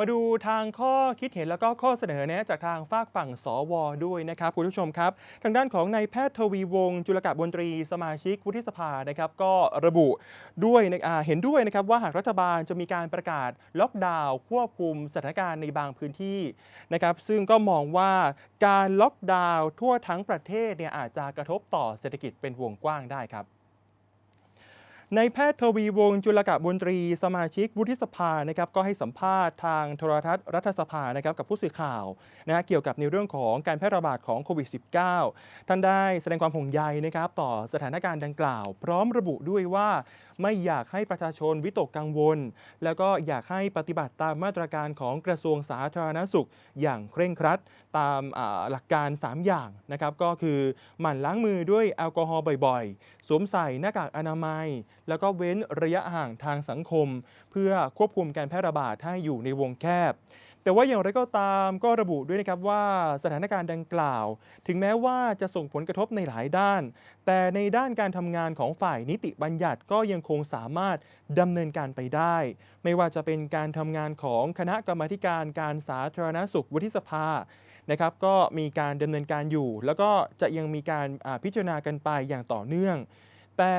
มาดูทางข้อคิดเห็นแล้วก็ข้อเสนอแนะจากทางฝากฝั่งสวด้วยนะครับคุณผู้ชมครับ ทางด้านของนายแพทย์ทวีวงศ์จุลกะบนตรีสมาชิกวุฒิสภานะครับก็ระบุด้วยนะเห็นด้วยนะครับว่าหากรัฐบาลจะมีการประกาศล็อกดาวน์ควบคุมสถานการณ์ในบางพื้นที่นะครับซึ่งก็มองว่าการล็อกดาวน์ทั่วทั้งประเทศเนี่ยอาจจะกระทบต่อเศรษฐกิจเป็นวงกว้างได้ครับ ในายแพทย์ทวีวงจุลกะบนตรี สมาชิกวุฒิสภานะครับก็ให้สัมภาษณ์ทางโทรทัศน์รัฐสภานะครับกับผู้สื่อข่าวนะฮะเกี่ยวกับในเรื่องของการแพร่ระบาดของโควิด -19 ท่านได้แสดงความห่วงใยนะครับต่อสถานการณ์ดังกล่าว พร้อมระบุด้วยว่าไม่อยากให้ประชาชนวิตกกังวล แล้วก็อยากให้ปฏิบัติตามมาตรการของกระทรวงสาธารณสุข อย่างเคร่งครัด ตามหลักการ 3 อย่างนะครับก็คือหมั่นล้างมือด้วยแอลกอฮอล์บ่อยๆ สวมใส่หน้ากากอนามัย แล้วก็เว้นระยะห่างทางสังคม เพื่อควบคุมการแพร่ระบาดให้อยู่ในวงแคบ แต่ว่าอย่างไรก็ตามก็ระบุด้วยนะครับว่าสถานการณ์ดังกล่าว ถึงแม้ว่าจะส่งผลกระทบในหลายด้าน แต่ในด้านการทำงานของฝ่ายนิติบัญญัติก็ยังคงสามารถดำเนินการไปได้ ไม่ว่าจะเป็นการทำงานของคณะกรรมาธิการการสาธารณสุขวุฒิสภานะครับก็มีการดำเนินการอยู่ แล้วก็จะยังมีการพิจารณากันไปอย่างต่อเนื่อง แต่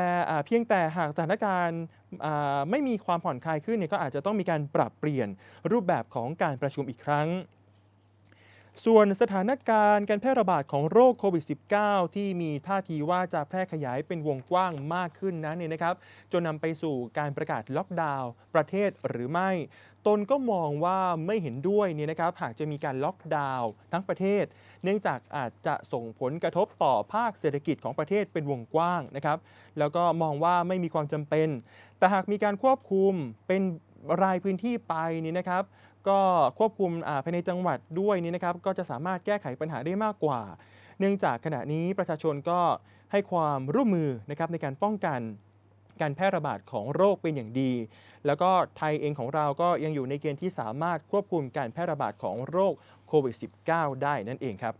เพียงแต่หากสถานการณ์ไม่มีความผ่อนคลายขึ้นเนี่ยก็อาจจะต้องมีการปรับเปลี่ยนรูปแบบของการประชุมอีกครั้ง ส่วนสถานการณ์การแพร่ระบาดของโรคโควิด -19 ที่มีท่าทีว่าจะแพร่ขยายเป็นวงกว้างมากขึ้นนั้นเนี่ยนะครับ จนนำไปสู่การประกาศล็อกดาวน์ประเทศหรือไม่ ตนก็มองว่าไม่เห็นด้วยเนี่ยนะครับ หากจะมีการล็อกดาวน์ทั้งประเทศ เนื่องจากอาจจะส่งผลกระทบต่อภาคเศรษฐกิจของประเทศเป็นวงกว้างนะครับ แล้วก็มองว่าไม่มีความจำเป็น แต่หากมีการควบคุมเป็น รายพื้นที่ไปนี่นะครับ ก็ควบคุมภายในจังหวัดด้วยนี่นะครับ ก็จะสามารถแก้ไขปัญหาได้มากกว่า เนื่องจากขณะนี้ประชาชนก็ให้ความร่วมมือนะครับในการป้องกันการแพร่ระบาดของโรคเป็นอย่างดี แล้วก็ไทยเองของเราก็ยังอยู่ในเกณฑ์ที่สามารถควบคุมการแพร่ระบาดของโรคโควิด -19 ได้นั่นเองครับ